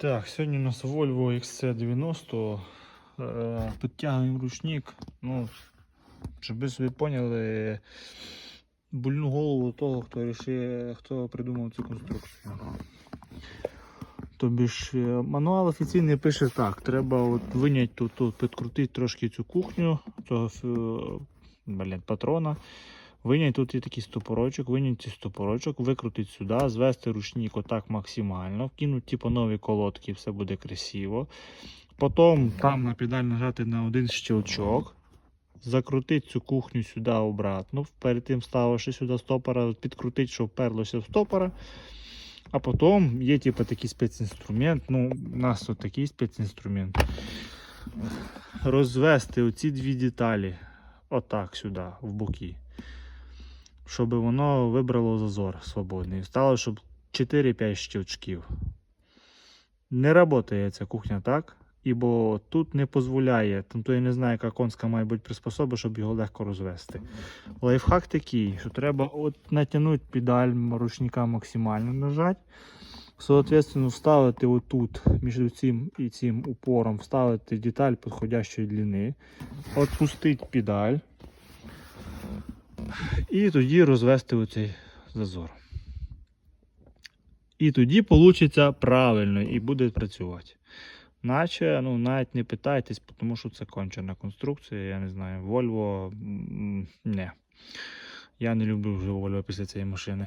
Так, сьогодні у нас Volvo XC90. Е, Підтягуємо ручник. Ну, щоб ви собі поняли больну голову того, хто рішив, хто придумав цю конструкцію. Тобі ж е, мануал офіційний пише так: треба от виняти тут, тут підкрутити трошки цю кухню, цього блін, патрона. Виняти тут є такий стопорочок, виняти цей стопорочок, викрутити сюди, звести ручник отак максимально, вкинути типу, нові колодки, все буде красиво. Потім там на педаль нажати на один щелчок, закрутити цю кухню сюди обратно. Перед тим ставивши сюди стопора, підкрутити, щоб вперлося в стопора. А потім є типу, такий спецінструмент. Ну, у нас тут такий спецінструмент. Розвести оці дві деталі отак сюди, в боки щоб воно вибрало зазор свободний. Стало, щоб 4-5 щелчків. Не працює ця кухня так, ібо тут не дозволяє, там то я не знаю, яка конська має бути приспособа, щоб його легко розвести. Лайфхак такий, що треба от натягнути педаль ручника максимально нажати. Соответственно, вставити отут між цим і цим упором, вставити деталь підходящої длини, отпустити педаль. І тоді розвести оцей зазор. І тоді вийде правильно і буде працювати. Наче, ну, навіть не питайтесь, тому що це кончена конструкція, я не знаю, м, не. Я не люблю вже Volvo після цієї машини.